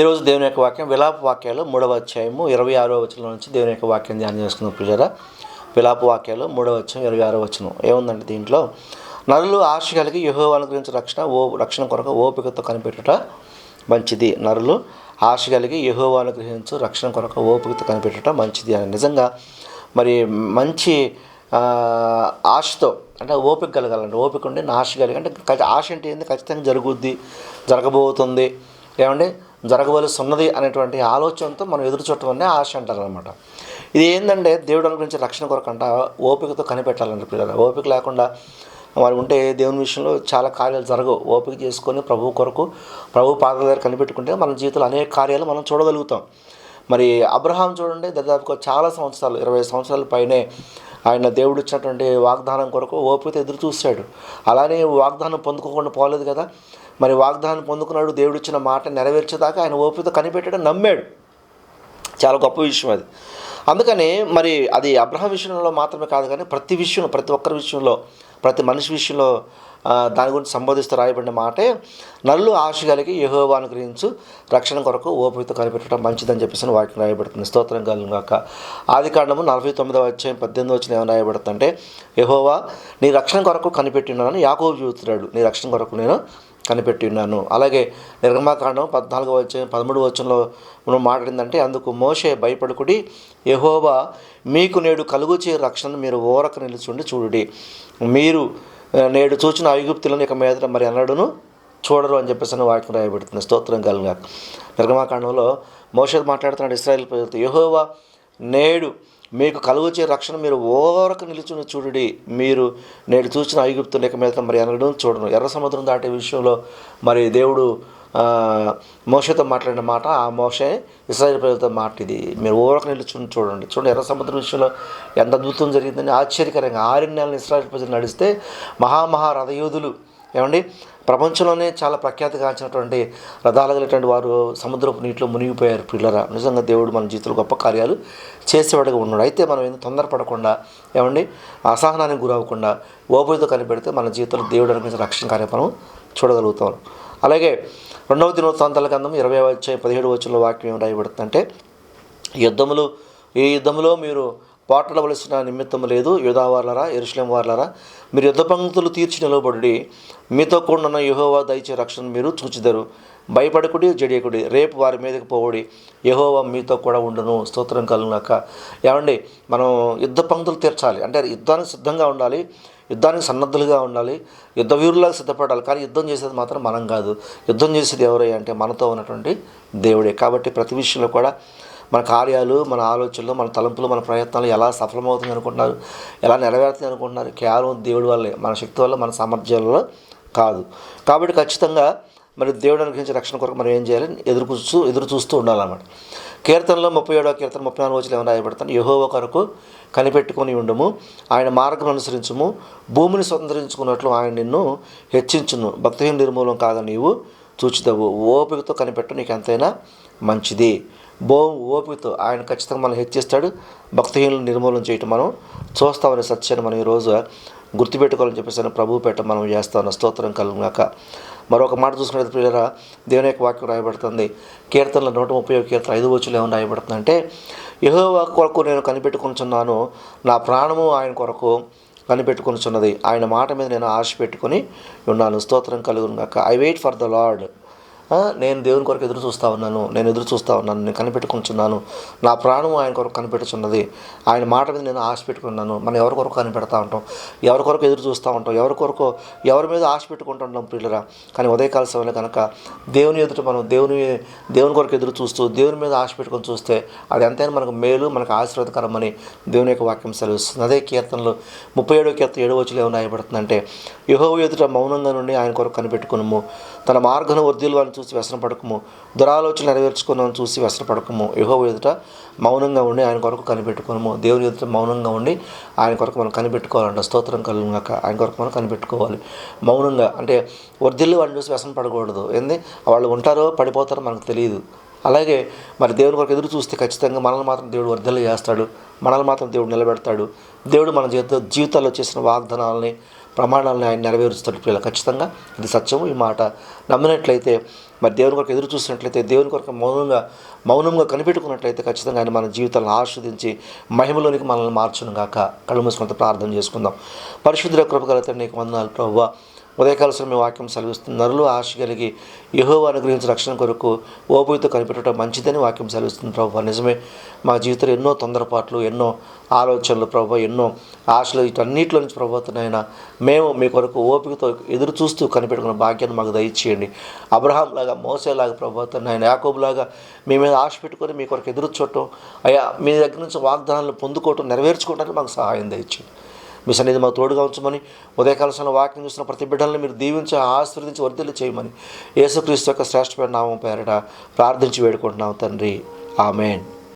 ఈరోజు దేవుని యొక్క వాక్యం విలాప వాక్యాలు మూడవ అధ్యాయము ఇరవై ఆరో వచనం నుంచి దేవుని యొక్క వాక్యం ధ్యానం చేసుకున్న పిల్లరా. విలాప వాక్యాలు మూడవ అధ్యాయం ఇరవై ఆరో వచనం. ఏముందంటే దీంట్లో? నరులు ఆశ కలిగి యహోవాను గురించి రక్షణ ఓ రక్షణ కొరకు ఓపికతో కనిపెట్టుట మంచిది. నరులు ఆశ కలిగి యహోవాను గ్రహించు రక్షణ కొరకు ఓపికతో కనిపెట్టుట మంచిది అని. నిజంగా మరి మంచి ఆశతో అంటే ఓపిక కలగాలండి. ఓపిక ఉండి నా ఆశ కలిగి అంటే ఆశ అంటే ఏంది? ఖచ్చితంగా జరుగుద్ది జరగబోతుంది. ఏమంటే జరగవలసి ఉన్నది అనేటువంటి ఆలోచనతో మనం ఎదురు చూడటం అనే ఆశ అంటారు అనమాట ఇది ఏంటంటే దేవుడు అనుగురించి రక్షణ కొరకు అంట ఓపికతో కనిపెట్టాలండి పిల్లలు. ఓపిక లేకుండా మరి ఉంటే దేవుని విషయంలో చాలా కార్యాలు జరగవు. ఓపిక చేసుకొని ప్రభు కొరకు ప్రభు పాదాల దగ్గర కనిపెట్టుకుంటే మన జీవితంలో అనేక కార్యాలు మనం చూడగలుగుతాం. మరి అబ్రహాం చూడండి దాదాపుగా చాలా సంవత్సరాలు ఇరవై సంవత్సరాల పైనే ఆయన దేవుడు ఇచ్చినటువంటి వాగ్దానం కొరకు ఓపికతో ఎదురు చూశాడు. అలానే వాగ్దానం పొందుకోకుండా పోలేదు కదా. మరి వాగ్దానం పొందుకున్నాడు దేవుడు ఇచ్చిన మాట నెరవేర్చేదాకా ఆయన ఓపికతో కనిపెట్టడం నమ్మాడు. చాలా గొప్ప విషయం అది. అందుకని మరి అది అబ్రహం విషయంలో మాత్రమే కాదు కానీ ప్రతి విషయంలో ప్రతి ఒక్కరి విషయంలో ప్రతి మనిషి విషయంలో దాని గురించి సంబోధిస్తూ రాయబడిన మాటే నల్లు ఆశ కలిగి యహోవాను గురించి రక్షణ కొరకు ఓపికతో కనిపెట్టడం మంచిదని చెప్పేసి వాటిని రాయబడుతుంది. స్తోత్రం కాక ఆది కాండము నలభై తొమ్మిదవ అధ్యాయం పద్దెనిమిది వచ్చిన ఏమైనా రాయబడుతుంటే యహోవా నీ రక్షణ కొరకు కనిపెట్టినానని యాకోబు చూస్తున్నాడు నీ రక్షణ కొరకు నేను కనిపెట్టి ఉన్నాను. అలాగే నిర్గమాకాండం పద్నాలుగో వచ్చే పదమూడు వచనంలో మనం మాట్లాడిందంటే అందుకు మోషే భయపడుకుడి యహోవా మీకు నేడు కలుగుచే రక్షణను మీరు ఓరక నిలుచుండి చూడుడి. మీరు నేడు చూచిన ఐగుప్తులను ఇక మీద మరి అన్నడును చూడరు అని చెప్పేసి వాక్యం రాయబడుతుంది. స్తోత్రం కలుగా నిర్గమాకాండంలో మోషే మాట్లాడుతున్నాడు ఇస్రాయల్ ప్రజలతో యహోవా నేడు మీకు కలుగుచే రక్షణ మీరు ఓరకు నిలుచుని చూడుడి. మీరు నేడు చూసిన ఐగుప్తు లేక మీద మరి అనడం చూడను. ఎర్ర సముద్రం దాటే విషయంలో మరి దేవుడు ఆ, మోషతో మాట్లాడిన మాట ఆ మోషే ఇస్రాయల్ ప్రజలతో మాట ఇది మీరు ఓరకు నిలుచుని చూడండి. చూడండి ఎర్ర సముద్రం విషయంలో ఎంత అద్భుతం జరిగిందని ఆశ్చర్యకరంగా ఆరు నెలలు ఇస్రాయల్ ప్రజలు నడిస్తే మహామహా రథయోధులు ఏమండి? ప్రపంచంలోనే చాలా ప్రఖ్యాతిగాంచినటువంటి రథాలు కలిగినటువంటి వారు సముద్రపు నీటిలో మునిగిపోయారు పిల్లరా నిజంగా దేవుడు మన జీవితంలో గొప్ప కార్యాలు చేసేవాడుగా ఉన్నాడు. అయితే మనం ఎందుకు తొందరపడకుండా ఏమండి? అసహనానికి గురవ్వకుండా ఓపికతో కనిపెడితే మన జీవితంలో దేవుడు అనిపించిన రక్షణ కార్యక్రమం చూడగలుగుతాం. అలాగే రెండవ దినోత్సాంతాల గంధం ఇరవై వచ్చే పదిహేడు వచ్చిన వాక్యం ఏం రాయబడుతుందంటే యుద్ధములు ఈ యుద్ధములో మీరు పాటలవలసిన నిమిత్తం లేదు. యుధావార్లరా ఎరుషలేం వార్లరా మీరు యుద్ధ పంక్తులు తీర్చి నిలబడి మీతో కూడిన యహోవా దయచే రక్షణ మీరు చూచిదరు. భయపడకుడి జడియకుడి. రేపు వారి మీదకి పోవుడి. యహోవా మీతో కూడా ఉండను. స్తోత్రం కలుగునాక. ఏమండి మనం యుద్ధ పంక్తులు తీర్చాలి. అంటే యుద్ధానికి సిద్ధంగా ఉండాలి. యుద్ధానికి సన్నద్ధులుగా ఉండాలి. యుద్ధ వీరులాగా సిద్ధపడాలి. కానీ యుద్ధం చేసేది మాత్రం మనం కాదు. యుద్ధం చేసేది ఎవరై అంటే మనతో ఉన్నటువంటి దేవుడే. కాబట్టి ప్రతి విషయంలో కూడా మన కార్యాలు మన ఆలోచనలు మన తలంపులు మన ప్రయత్నాలు ఎలా సఫలమవుతుంది అనుకుంటున్నారు? ఎలా నెరవేరుతుంది అనుకుంటున్నారు? కేవలం దేవుడి వల్లే మన శక్తి వల్ల మన సామర్థ్యాలలో వల్ల కాదు. కాబట్టి ఖచ్చితంగా మరి దేవుడు అనుగ్రహించే రక్షణ కొరకు మనం ఏం చేయాలి? ఎదురు చూస్తూ ఎదురు చూస్తూ ఉండాలన్నమాట. కీర్తనలో ముప్పై ఏడవ కీర్తన ముప్పై నాలుగు వచ్చిన ఏమైనా రాయబడతాను యహోవ కొరకు కనిపెట్టుకొని ఉండము ఆయన మార్గం అనుసరించము భూమిని స్వతంత్రించుకున్నట్లు ఆయన నిన్ను హెచ్చించును. భక్తిహీన నిర్మూలం కాదు నీవు? చూచిదవు ఓపికతో కనిపెట్టు నీకు ఎంతైనా మంచిది. బో ఓపికతో ఆయన ఖచ్చితంగా మనం హెచ్చిస్తాడు భక్తిహీనులు నిర్మూలన చేయటం మనం చూస్తామనే సత్యాన్ని మనం ఈరోజు గుర్తుపెట్టుకోవాలని చెప్పేసి ప్రభు పెట్ట మనం చేస్తాం స్తోత్రం కలుగునాక. మరొక మాట చూసుకునే ప్రియులరా దేవుని యొక్క వాక్యం రాయబడుతుంది. కీర్తనలు నూట ముప్పై కీర్తన ఐదు వచ్చులు ఏమైనా రాయబడుతుంది అంటే యెహోవా కొరకు నేను కనిపెట్టుకుంటున్నాను. నా ప్రాణము ఆయన కొరకు కనిపెట్టుకొనిచున్నది. ఆయన మాట మీద నేను ఆశ పెట్టుకుని ఉన్నాను. స్తోత్రం కలుగును గాక I wait for the lord నేను దేవుని కొరకు ఎదురు చూస్తూ ఉన్నాను నేను ఎదురు చూస్తూ ఉన్నాను నేను కనిపెట్టుకుంటున్నాను. నా ప్రాణం ఆయన కొరకు కనిపెట్టుచున్నది ఆయన మాట మీద నేను ఆశ పెట్టుకున్నాను. మనం ఎవరి కొరకు కనిపెడతా ఉంటాం? ఎవరి కొరకు ఎదురు చూస్తూ ఉంటాం? ఎవరి కొరకు ఎవరి మీద ఆశ పెట్టుకుంటుంటాం ప్రియులరా? కానీ ఉదయకాల సమయంలో కనుక దేవుని ఎదుట మనం దేవుని దేవుని కొరకు ఎదురు చూస్తూ దేవుని మీద ఆశ పెట్టుకొని చూస్తే అది ఎంతైనా మనకు మేలు మనకు ఆశీర్వాదకరమని దేవుని యొక్క వాక్యం సెలవిస్తుంది. అదే కీర్తనలు ముప్పై ఏడో కీర్తన ఏడో వచ్చి ఏమైనా రాయబడుతుందంటే యహో ఎదుట మౌనంగా నుండి ఆయన కొరకు కనిపెట్టుకున్నాము తన మార్గను వర్ధిల్లు అని చూసి వ్యసన పడకము దురాలోచన నెరవేర్చుకున్నాను చూసి వ్యసన పడకము యహో ఎదుట మౌనంగా ఉండి ఆయన కొరకు కనిపెట్టుకున్నాము దేవుని ఎదుట మౌనంగా ఉండి ఆయన కొరకు మనం కనిపెట్టుకోవాలంట. స్తోత్రం కలిగినాక ఆయన కొరకు మనం కనిపెట్టుకోవాలి. మౌనంగా అంటే వర్ధిల్లు వాడిని చూసి వ్యసన పడకూడదు ఏంది? వాళ్ళు ఉంటారో పడిపోతారో మనకు తెలియదు. అలాగే మరి దేవుని కొరకు ఎదురు చూస్తే ఖచ్చితంగా మనల్ని మాత్రం దేవుడు వర్ధలు చేస్తాడు. మనల్ని మాత్రం దేవుడు నిలబెడతాడు. దేవుడు మన జీవిత జీవితాల్లో చేసిన వాగ్దానాలని ప్రమాణాలను ఆయన నెరవేరుస్తాడు పిల్లలు ఖచ్చితంగా ఇది సత్యము. ఈ మాట నమ్మినట్లయితే మరి దేవుని కొరకు ఎదురు చూసినట్లయితే దేవుని కొరకు మౌనంగా మౌనంగా కనిపెట్టుకున్నట్లయితే ఖచ్చితంగా ఆయన మన జీవితాలను ఆస్వాదించి మహిమలోనికి మనల్ని మార్చును గాక. కళ్ళు మూసుకుంటే ప్రార్థన చేసుకుందాం. పరిశుద్ధుల కృపగల నీకు వందనాలు ప్రభు. ఉదయకాల మీ వాక్యం సెలవిస్తుంది. నరులు ఆశ కలిగి యహో అనుగ్రహించిన రక్షణ కొరకు ఓపికతో కనిపెట్టడం మంచిదని వాక్యం సెలవిస్తుంది. ప్రభావ నిజమే. మా జీవితంలో ఎన్నో తొందరపాట్లు ఎన్నో ఆలోచనలు ప్రభావ ఎన్నో ఆశలు వీటన్నిటిలో నుంచి ప్రభుత్వనైనా మేము మీ కొరకు ఓపికతో ఎదురు చూస్తూ కనిపెట్టుకున్న భాగ్యాన్ని మాకు దయచేయండి. అబ్రహాం లాగా మోసేలాగా ప్రభుత్వనైనా యాకోబులాగా మీ మీద ఆశ పెట్టుకొని మీ కొరకు ఎదురు చూడటం అయ్యా మీ దగ్గర నుంచి వాగ్దానాలు పొందుకోవటం నెరవేర్చుకోవడానికి మాకు సహాయం దయచేయండి. మీ సన్నిధి మాకు తోడుగా ఉంచమని ఉదయకాల సమయంలో వాక్యం చూసిన ప్రతి బిడ్డలను మీరు దీవించి ఆశీర్వదించి వర్ధిల్లు చేయమని యేసుక్రీస్తు యొక్క శ్రేష్టమైన నామం పేరిట ప్రార్థించి వేడుకుంటున్నాం తండ్రి. ఆమెన్.